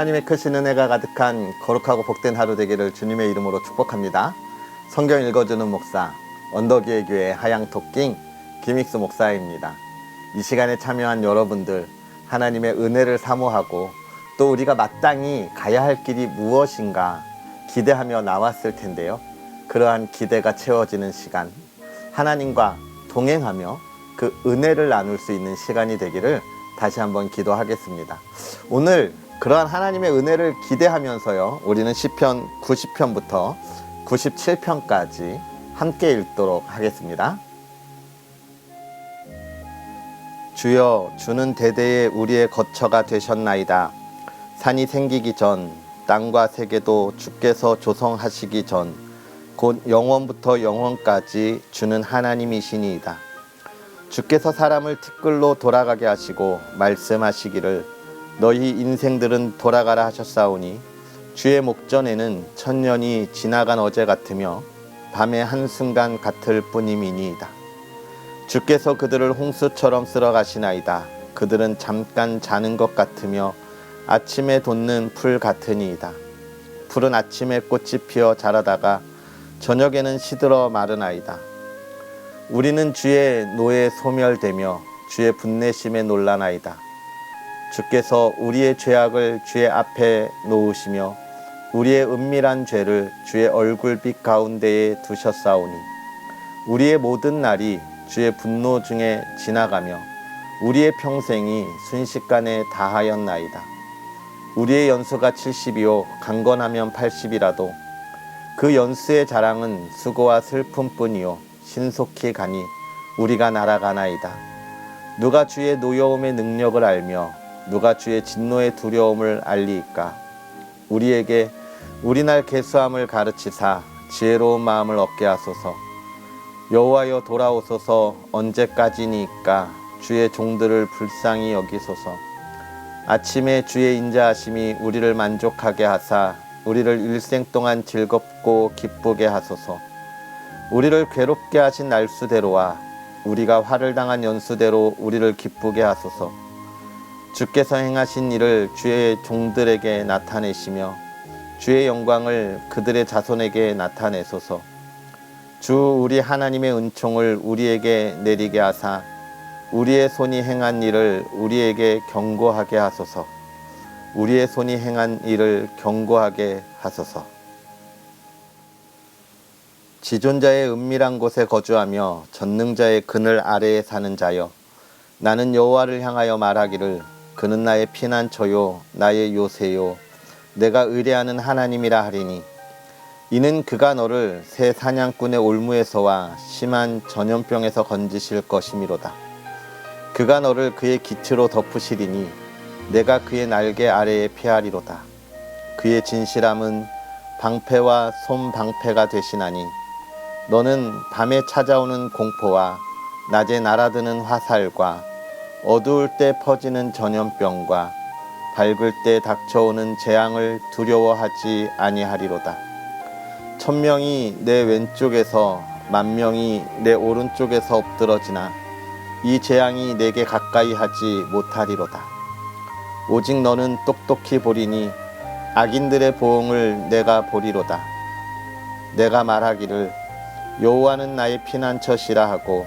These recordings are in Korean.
하나님의 크신 은혜가 가득한 거룩하고 복된 하루 되기를 주님의 이름으로 축복합니다. 성경 읽어주는 목사 언덕 위의 교회 하양토킹 김익수 목사입니다. 이 시간에 참여한 여러분들 하나님의 은혜를 사모하고 또 우리가 마땅히 가야 할 길이 무엇인가 기대하며 나왔을 텐데요. 그러한 기대가 채워지는 시간 하나님과 동행하며 그 은혜를 나눌 수 있는 시간이 되기를 다시 한번 기도하겠습니다. 오늘 그러한 하나님의 은혜를 기대하면서요. 우리는 시편 90편부터 97편까지 함께 읽도록 하겠습니다. 주여 주는 대대에 우리의 거처가 되셨나이다. 산이 생기기 전 땅과 세계도 주께서 조성하시기 전 곧 영원부터 영원까지 주는 하나님이시니이다. 주께서 사람을 티끌로 돌아가게 하시고 말씀하시기를 너희 인생들은 돌아가라 하셨사오니 주의 목전에는 천년이 지나간 어제 같으며 밤의 한순간 같을 뿐임이니이다. 주께서 그들을 홍수처럼 쓸어 가시나이다. 그들은 잠깐 자는 것 같으며 아침에 돋는 풀 같으니이다. 풀은 아침에 꽃이 피어 자라다가 저녁에는 시들어 마르나이다. 우리는 주의 노에 소멸되며 주의 분내심에 놀라나이다. 주께서 우리의 죄악을 주의 앞에 놓으시며 우리의 은밀한 죄를 주의 얼굴빛 가운데에 두셨사오니 우리의 모든 날이 주의 분노 중에 지나가며 우리의 평생이 순식간에 다하였나이다. 우리의 연수가 70이요 강건하면 80이라도 그 연수의 자랑은 수고와 슬픔뿐이요 신속히 가니 우리가 날아가나이다. 누가 주의 노여움의 능력을 알며 누가 주의 진노의 두려움을 알리이까? 우리에게 우리 날 개수함을 가르치사 지혜로운 마음을 얻게 하소서. 여호와여 돌아오소서 언제까지니까 주의 종들을 불쌍히 여기소서. 아침에 주의 인자하심이 우리를 만족하게 하사 우리를 일생 동안 즐겁고 기쁘게 하소서. 우리를 괴롭게 하신 날수대로와 우리가 화를 당한 연수대로 우리를 기쁘게 하소서. 주께서 행하신 일을 주의 종들에게 나타내시며 주의 영광을 그들의 자손에게 나타내소서. 주 우리 하나님의 은총을 우리에게 내리게 하사 우리의 손이 행한 일을 우리에게 경고하게 하소서. 우리의 손이 행한 일을 경고하게 하소서. 지존자의 은밀한 곳에 거주하며 전능자의 그늘 아래에 사는 자여 나는 여호와를 향하여 말하기를 그는 나의 피난처요 나의 요새요. 내가 의뢰하는 하나님이라 하리니. 이는 그가 너를 새 사냥꾼의 올무에서와 심한 전염병에서 건지실 것이미로다. 그가 너를 그의 기치로 덮으시리니 내가 그의 날개 아래에 피하리로다. 그의 진실함은 방패와 솜방패가 되시나니 너는 밤에 찾아오는 공포와 낮에 날아드는 화살과 어두울 때 퍼지는 전염병과 밝을 때 닥쳐오는 재앙을 두려워하지 아니하리로다. 천명이 내 왼쪽에서 만명이 내 오른쪽에서 엎드러지나 이 재앙이 내게 가까이 하지 못하리로다. 오직 너는 똑똑히 보리니 악인들의 보응을 내가 보리로다. 내가 말하기를 여호와는 나의 피난처시라 하고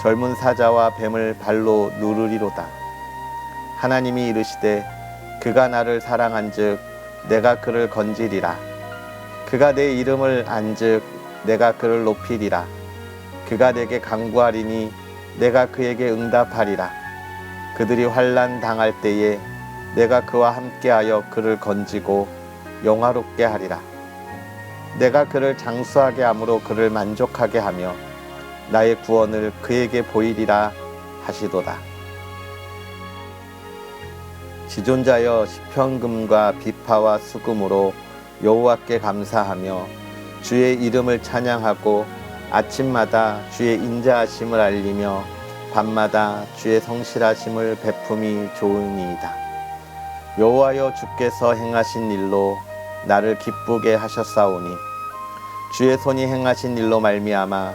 젊은 사자와 뱀을 발로 누르리로다. 하나님이 이르시되 그가 나를 사랑한즉 내가 그를 건지리라. 그가 내 이름을 안즉 내가 그를 높이리라. 그가 내게 강구하리니 내가 그에게 응답하리라. 그들이 환난 당할 때에 내가 그와 함께하여 그를 건지고 영화롭게 하리라. 내가 그를 장수하게 함으로 그를 만족하게 하며 나의 구원을 그에게 보이리라 하시도다. 지존자여 시편금과 비파와 수금으로 여호와께 감사하며 주의 이름을 찬양하고 아침마다 주의 인자하심을 알리며 밤마다 주의 성실하심을 베품이 좋으니이다. 여호와여 주께서 행하신 일로 나를 기쁘게 하셨사오니 주의 손이 행하신 일로 말미암아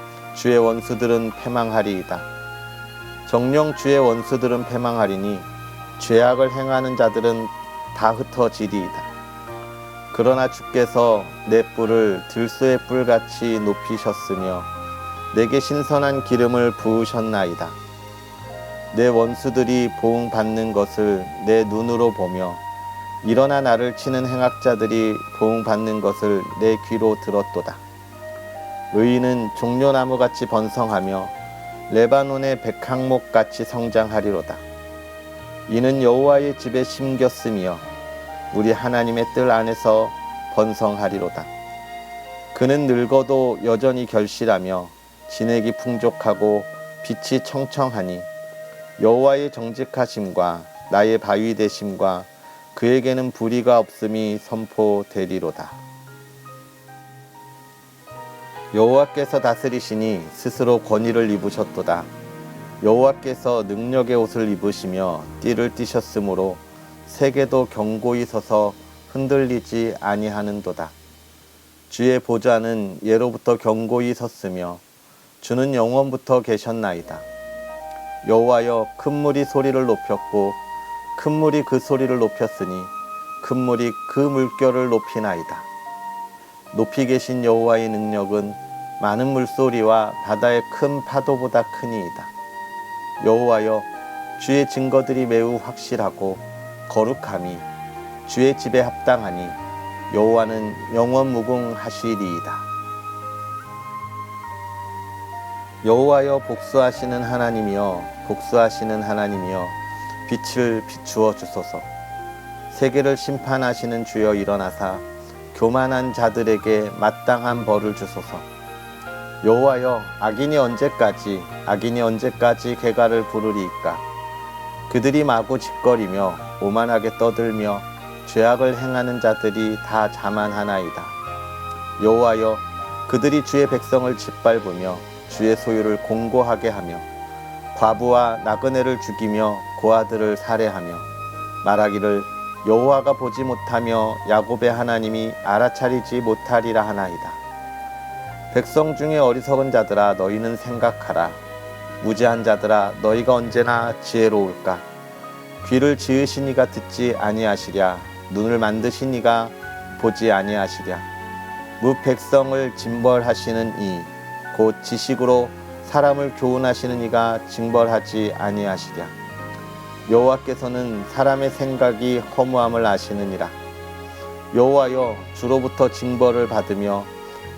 주의 원수들은 패망하리이다. 정령 주의 원수들은 패망하리니 죄악을 행하는 자들은 다 흩어지리이다. 그러나 주께서 내 뿔을 들소의 뿔같이 높이셨으며 내게 신선한 기름을 부으셨나이다. 내 원수들이 보응받는 것을 내 눈으로 보며 일어나 나를 치는 행악자들이 보응받는 것을 내 귀로 들었도다. 의인은 종려나무같이 번성하며 레바논의 백항목같이 성장하리로다. 이는 여호와의 집에 심겼으며 우리 하나님의 뜰 안에서 번성하리로다. 그는 늙어도 여전히 결실하며 진액이 풍족하고 빛이 청청하니 여호와의 정직하심과 나의 바위 되심과 그에게는 불의가 없음이 선포되리로다. 여호와께서 다스리시니 스스로 권위를 입으셨도다. 여호와께서 능력의 옷을 입으시며 띠를 띠셨으므로 세계도 경고히 서서 흔들리지 아니하는도다. 주의 보좌는 예로부터 경고히 섰으며 주는 영원부터 계셨나이다. 여호와여 큰 물이 소리를 높였고 큰 물이 그 소리를 높였으니 큰 물이 그 물결을 높이나이다. 높이 계신 여호와의 능력은 많은 물소리와 바다의 큰 파도보다 크니이다. 여호와여 주의 증거들이 매우 확실하고 거룩함이 주의 집에 합당하니 여호와는 영원 무궁하시리이다. 여호와여 복수하시는 하나님이여 복수하시는 하나님이여 빛을 비추어 주소서. 세계를 심판하시는 주여 일어나사 교만한 자들에게 마땅한 벌을 주소서. 여호와여 악인이 언제까지 악인이 언제까지 개가를 부르리이까? 그들이 마구 짓거리며 오만하게 떠들며 죄악을 행하는 자들이 다 자만하나이다. 여호와여 그들이 주의 백성을 짓밟으며 주의 소유를 공고하게 하며 과부와 나그네를 죽이며 고아들을 살해하며 말하기를 여호와가 보지 못하며 야곱의 하나님이 알아차리지 못하리라 하나이다 백성 중에 어리석은 자들아 너희는 생각하라. 무지한 자들아 너희가 언제나 지혜로울까? 귀를 지으시니가 듣지 아니하시랴. 눈을 만드시니가 보지 아니하시랴. 무 백성을 징벌하시는 이 곧 지식으로 사람을 교훈하시는 이가 징벌하지 아니하시랴. 여호와께서는 사람의 생각이 허무함을 아시느니라. 여호와여 주로부터 징벌을 받으며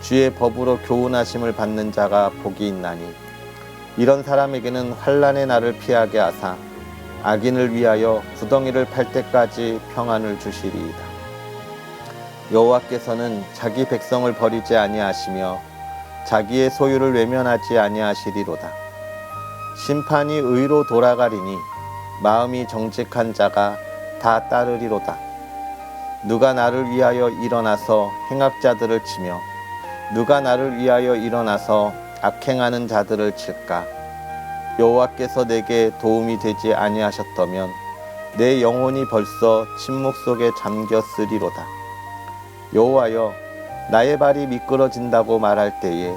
주의 법으로 교훈하심을 받는 자가 복이 있나니 이런 사람에게는 환란의 날을 피하게 하사 악인을 위하여 구덩이를 팔 때까지 평안을 주시리이다. 여호와께서는 자기 백성을 버리지 아니하시며 자기의 소유를 외면하지 아니하시리로다. 심판이 의로 돌아가리니 마음이 정직한 자가 다 따르리로다. 누가 나를 위하여 일어나서 행악자들을 치며 누가 나를 위하여 일어나서 악행하는 자들을 칠까? 여호와께서 내게 도움이 되지 아니하셨다면 내 영혼이 벌써 침묵 속에 잠겼으리로다. 여호와여, 나의 발이 미끄러진다고 말할 때에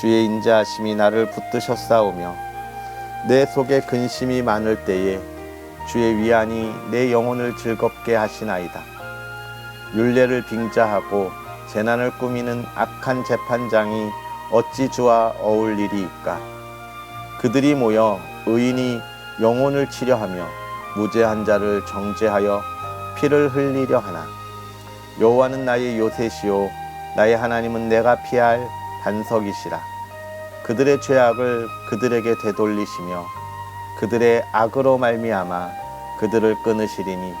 주의 인자하심이 나를 붙드셨사오며 내 속에 근심이 많을 때에 주의 위안이 내 영혼을 즐겁게 하시나이다. 율례를 빙자하고 재난을 꾸미는 악한 재판장이 어찌 주와 어울리리이까? 그들이 모여 의인이 영혼을 치려하며 무죄한 자를 정죄하여 피를 흘리려 하나? 여호와는 나의 요새시요 나의 하나님은 내가 피할 반석이시라. 그들의 죄악을 그들에게 되돌리시며 그들의 악으로 말미암아 그들을 끊으시리니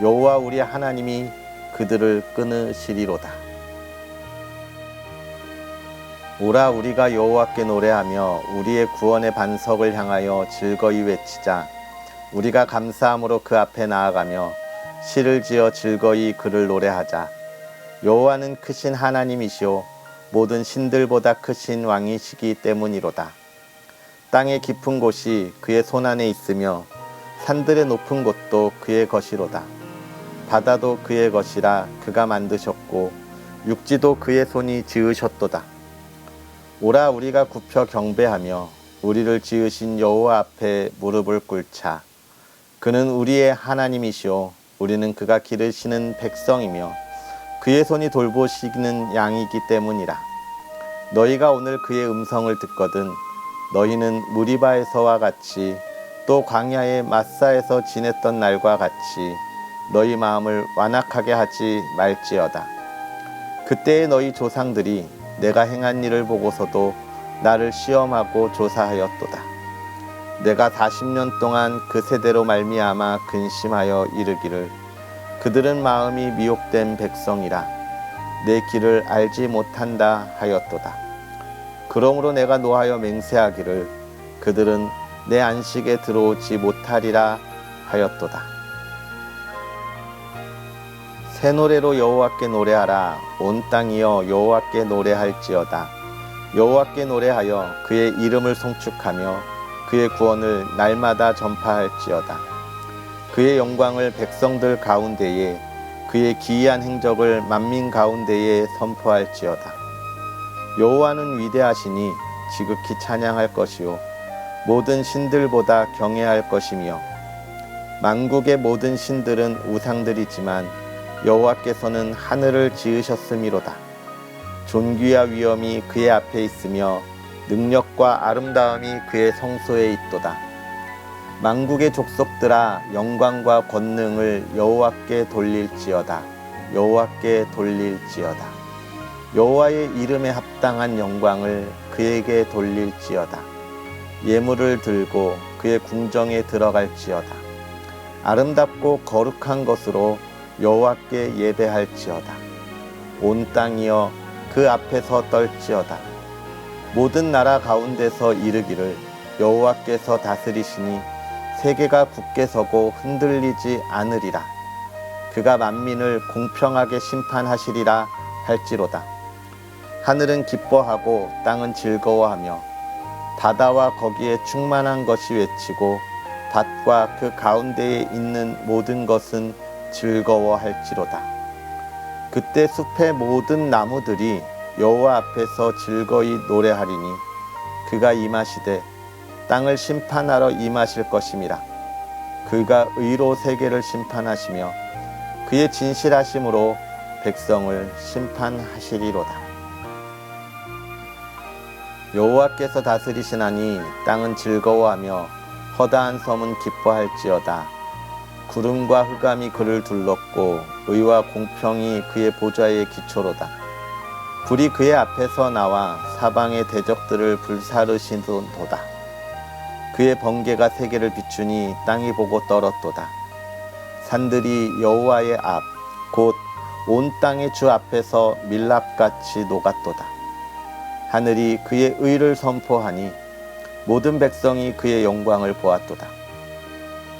여호와 우리 하나님이 그들을 끊으시리로다 오라 우리가 여호와께 노래하며 우리의 구원의 반석을 향하여 즐거이 외치자. 우리가 감사함으로 그 앞에 나아가며 시를 지어 즐거이 그를 노래하자. 여호와는 크신 하나님이시오. 모든 신들보다 크신 왕이시기 때문이로다. 땅의 깊은 곳이 그의 손 안에 있으며 산들의 높은 곳도 그의 것이로다. 바다도 그의 것이라 그가 만드셨고 육지도 그의 손이 지으셨도다 오라 우리가 굽혀 경배하며 우리를 지으신 여호와 앞에 무릎을 꿇자. 그는 우리의 하나님이시오 우리는 그가 기르시는 백성이며 그의 손이 돌보시는 양이기 때문이라. 너희가 오늘 그의 음성을 듣거든 너희는 무리바에서와 같이 또 광야의 마사에서 지냈던 날과 같이 너희 마음을 완악하게 하지 말지어다. 그때의 너희 조상들이 내가 행한 일을 보고서도 나를 시험하고 조사하였도다. 내가 40년 동안 그 세대로 말미암아 근심하여 이르기를 그들은 마음이 미혹된 백성이라 내 길을 알지 못한다 하였도다. 그러므로 내가 노하여 맹세하기를 그들은 내 안식에 들어오지 못하리라 하였도다. 새 노래로 여호와께 노래하라. 온 땅이여 여호와께 노래할지어다. 여호와께 노래하여 그의 이름을 송축하며 그의 구원을 날마다 전파할지어다. 그의 영광을 백성들 가운데에 그의 기이한 행적을 만민 가운데에 선포할지어다. 여호와는 위대하시니 지극히 찬양할 것이요 모든 신들보다 경외할 것이며 만국의 모든 신들은 우상들이지만 여호와께서는 하늘을 지으셨음이로다. 존귀와 위엄이 그의 앞에 있으며 능력과 아름다움이 그의 성소에 있도다. 만국의 족속들아 영광과 권능을 여호와께 돌릴지어다. 여호와께 돌릴지어다. 여호와의 이름에 합당한 영광을 그에게 돌릴지어다. 예물을 들고 그의 궁정에 들어갈지어다. 아름답고 거룩한 것으로 여호와께 예배할지어다. 온 땅이여 그 앞에서 떨지어다. 모든 나라 가운데서 이르기를 여호와께서 다스리시니 세계가 굳게 서고 흔들리지 않으리라. 그가 만민을 공평하게 심판하시리라 할지로다. 하늘은 기뻐하고 땅은 즐거워하며 바다와 거기에 충만한 것이 외치고 밭과 그 가운데에 있는 모든 것은 즐거워할지로다. 그때 숲의 모든 나무들이 여호와 앞에서 즐거이 노래하리니 그가 임하시되 땅을 심판하러 임하실 것임이라. 그가 의로 세계를 심판하시며 그의 진실하심으로 백성을 심판하시리로다. 여호와께서 다스리시나니 땅은 즐거워하며 허다한 섬은 기뻐할지어다. 구름과 흑암이 그를 둘렀고 의와 공평이 그의 보좌의 기초로다. 불이 그의 앞에서 나와 사방의 대적들을 불사르시도다. 그의 번개가 세계를 비추니 땅이 보고 떨었도다. 산들이 여호와의 앞, 곧 온 땅의 주 앞에서 밀랍같이 녹았도다. 하늘이 그의 의를 선포하니 모든 백성이 그의 영광을 보았도다.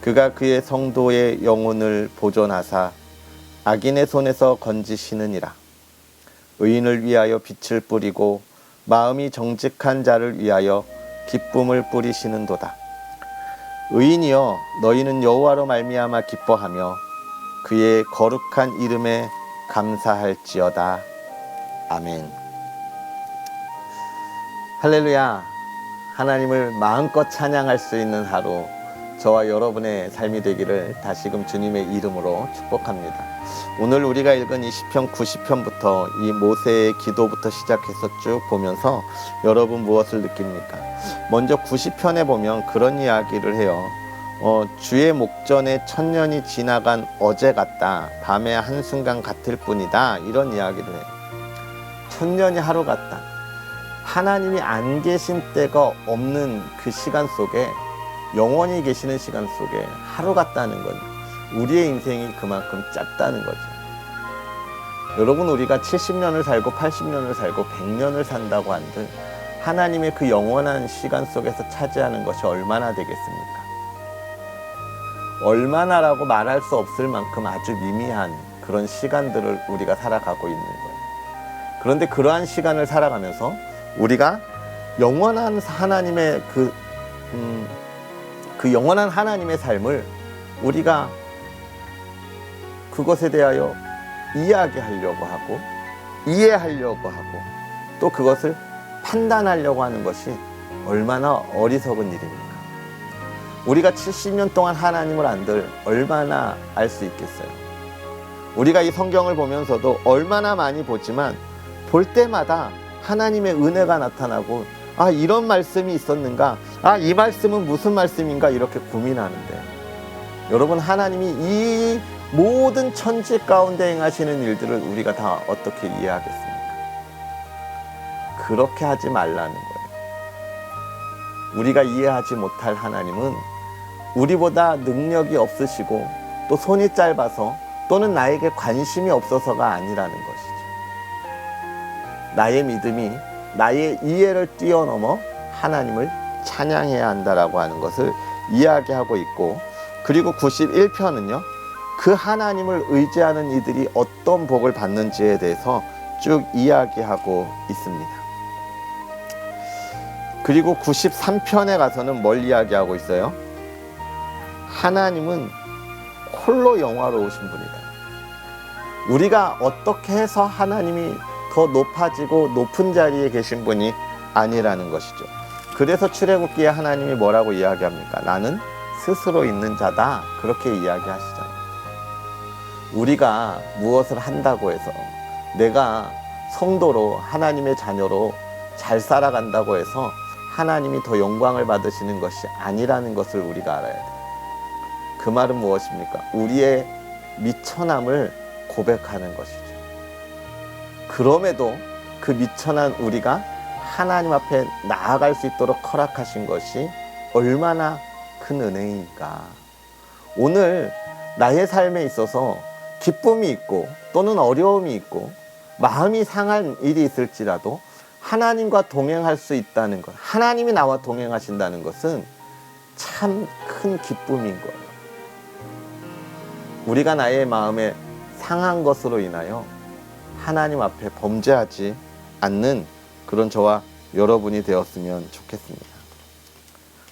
그가 그의 성도의 영혼을 보존하사 악인의 손에서 건지시느니라. 의인을 위하여 빛을 뿌리고 마음이 정직한 자를 위하여 기쁨을 뿌리시는도다. 의인이여 너희는 여호와로 말미암아 기뻐하며 그의 거룩한 이름에 감사할지어다. 아멘. 할렐루야. 하나님을 마음껏 찬양할 수 있는 하루 저와 여러분의 삶이 되기를 다시금 주님의 이름으로 축복합니다. 오늘 우리가 읽은 이 시편 90편부터 이 모세의 기도부터 시작해서 쭉 보면서 여러분 무엇을 느낍니까? 먼저 90편에 보면 그런 이야기를 해요. 어, 주의 목전에 천년이 지나간 어제 같다. 밤의 한순간 같을 뿐이다. 이런 이야기를 해요. 천년이 하루 같다. 하나님이 안 계신 때가 없는 그 시간 속에 영원히 계시는 시간 속에 하루 같다는 건 우리의 인생이 그만큼 짧다는 거죠. 여러분 우리가 70년을 살고 80년을 살고 100년을 산다고 한들 하나님의 그 영원한 시간 속에서 차지하는 것이 얼마나 되겠습니까? 얼마나라고 말할 수 없을 만큼 아주 미미한 그런 시간들을 우리가 살아가고 있는 거예요. 그런데 그러한 시간을 살아가면서 우리가 영원한 하나님의 그, 음, 그 영원한 하나님의 삶을 우리가 그것에 대하여 이야기하려고 하고 이해하려고 하고 또 그것을 판단하려고 하는 것이 얼마나 어리석은 일입니까? 우리가 70년 동안 하나님을 안들 얼마나 알 수 있겠어요? 우리가 이 성경을 보면서도 얼마나 많이 보지만 볼 때마다 하나님의 은혜가 나타나고 아 이런 말씀이 있었는가 아 이 말씀은 무슨 말씀인가 이렇게 고민하는데 여러분 하나님이 이 모든 천지 가운데 행하시는 일들을 우리가 다 어떻게 이해하겠습니까? 그렇게 하지 말라는 거예요. 우리가 이해하지 못할 하나님은 우리보다 능력이 없으시고 또 손이 짧아서 또는 나에게 관심이 없어서가 아니라는 것이죠. 나의 믿음이 나의 이해를 뛰어넘어 하나님을 찬양해야 한다라고 하는 것을 이야기하고 있고 그리고 91편은요. 그 하나님을 의지하는 이들이 어떤 복을 받는지에 대해서 쭉 이야기하고 있습니다. 그리고 93편에 가서는 뭘 이야기하고 있어요? 하나님은 홀로 영화로우신 분이다. 우리가 어떻게 해서 하나님이 더 높아지고 높은 자리에 계신 분이 아니라는 것이죠. 그래서 출애굽기에 하나님이 뭐라고 이야기합니까? 나는 스스로 있는 자다. 그렇게 이야기하시잖아요. 우리가 무엇을 한다고 해서 내가 성도로 하나님의 자녀로 잘 살아간다고 해서 하나님이 더 영광을 받으시는 것이 아니라는 것을 우리가 알아야 돼요. 그 말은 무엇입니까? 우리의 미천함을 고백하는 것이죠. 그럼에도 그 미천한 우리가 하나님 앞에 나아갈 수 있도록 허락하신 것이 얼마나 큰 은혜인가. 오늘 나의 삶에 있어서 기쁨이 있고 또는 어려움이 있고 마음이 상한 일이 있을지라도 하나님과 동행할 수 있다는 것, 하나님이 나와 동행하신다는 것은 참 큰 기쁨인 거예요. 우리가 나의 마음에 상한 것으로 인하여 하나님 앞에 범죄하지 않는 그런 저와 여러분이 되었으면 좋겠습니다.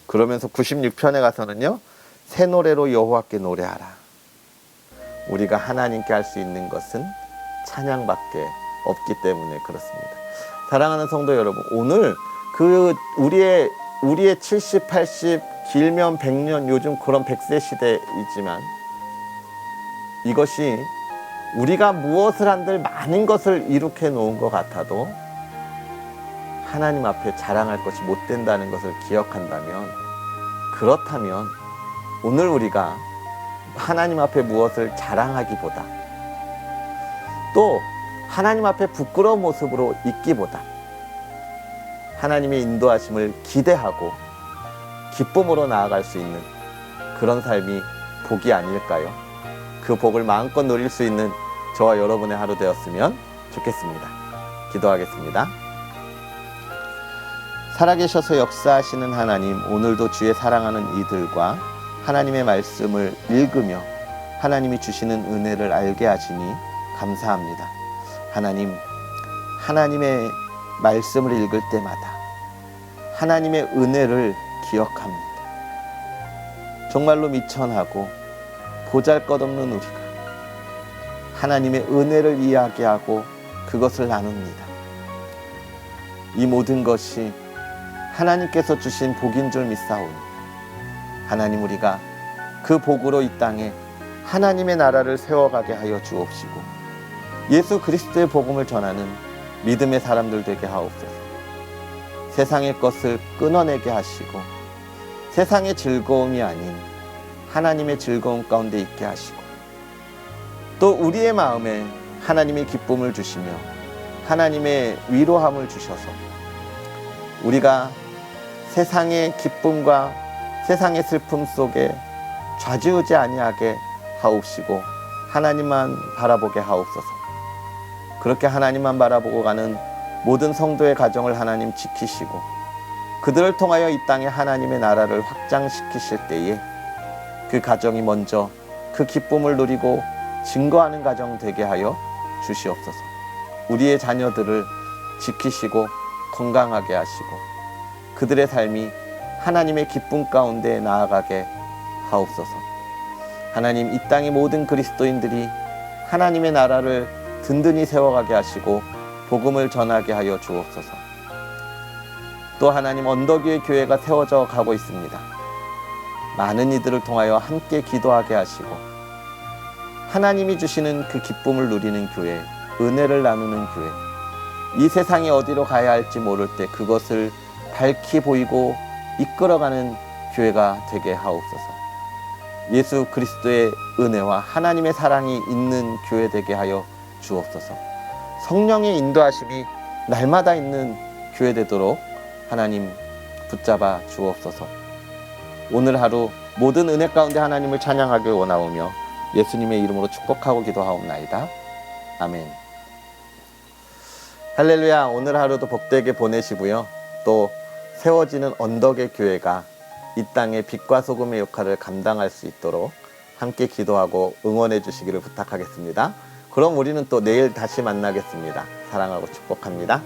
그러면서 96편에 가서는요, 새 노래로 여호와께 노래하라. 우리가 하나님께 할 수 있는 것은 찬양밖에 없기 때문에 그렇습니다. 사랑하는 성도 여러분, 오늘 그 우리의 우리의 70, 80, 길면 100년 요즘 그런 100세 시대이지만 이것이 우리가 무엇을 한들 많은 것을 이룩해 놓은 것 같아도 하나님 앞에 자랑할 것이 못 된다는 것을 기억한다면 그렇다면 오늘 우리가 하나님 앞에 무엇을 자랑하기보다 또 하나님 앞에 부끄러운 모습으로 있기보다 하나님의 인도하심을 기대하고 기쁨으로 나아갈 수 있는 그런 삶이 복이 아닐까요? 그 복을 마음껏 누릴 수 있는 저와 여러분의 하루 되었으면 좋겠습니다. 기도하겠습니다. 살아계셔서 역사하시는 하나님, 오늘도 주의 사랑하는 이들과 하나님의 말씀을 읽으며 하나님이 주시는 은혜를 알게 하시니 감사합니다. 하나님, 하나님의 말씀을 읽을 때마다 하나님의 은혜를 기억합니다. 정말로 미천하고 보잘것없는 우리가 하나님의 은혜를 이야기하고 그것을 나눕니다. 이 모든 것이 하나님께서 주신 복인 줄 믿사오니 하나님 우리가 그 복으로 이 땅에 하나님의 나라를 세워가게 하여 주옵시고 예수 그리스도의 복음을 전하는 믿음의 사람들 되게 하옵소서. 세상의 것을 끊어내게 하시고 세상의 즐거움이 아닌 하나님의 즐거움 가운데 있게 하시고 또 우리의 마음에 하나님의 기쁨을 주시며 하나님의 위로함을 주셔서 우리가 세상의 기쁨과 세상의 슬픔 속에 좌지우지 아니하게 하옵시고 하나님만 바라보게 하옵소서. 그렇게 하나님만 바라보고 가는 모든 성도의 가정을 하나님 지키시고 그들을 통하여 이 땅에 하나님의 나라를 확장시키실 때에 그 가정이 먼저 그 기쁨을 누리고 증거하는 가정 되게 하여 주시옵소서. 우리의 자녀들을 지키시고 건강하게 하시고 그들의 삶이 하나님의 기쁨 가운데 나아가게 하옵소서. 하나님 이 땅의 모든 그리스도인들이 하나님의 나라를 든든히 세워가게 하시고 복음을 전하게 하여 주옵소서. 또 하나님 언덕 위의 교회가 세워져 가고 있습니다. 많은 이들을 통하여 함께 기도하게 하시고 하나님이 주시는 그 기쁨을 누리는 교회, 은혜를 나누는 교회, 이 세상이 어디로 가야 할지 모를 때 그것을 밝히 보이고 이끌어가는 교회가 되게 하옵소서. 예수 그리스도의 은혜와 하나님의 사랑이 있는 교회 되게 하여 주옵소서. 성령의 인도하심이 날마다 있는 교회 되도록 하나님 붙잡아 주옵소서. 오늘 하루 모든 은혜 가운데 하나님을 찬양하길 원하오며 예수님의 이름으로 축복하고 기도하옵나이다. 아멘. 할렐루야. 오늘 하루도 복되게 보내시고요. 또 세워지는 언덕의 교회가 이 땅의 빛과 소금의 역할을 감당할 수 있도록 함께 기도하고 응원해 주시기를 부탁하겠습니다. 그럼 우리는 또 내일 다시 만나겠습니다. 사랑하고 축복합니다.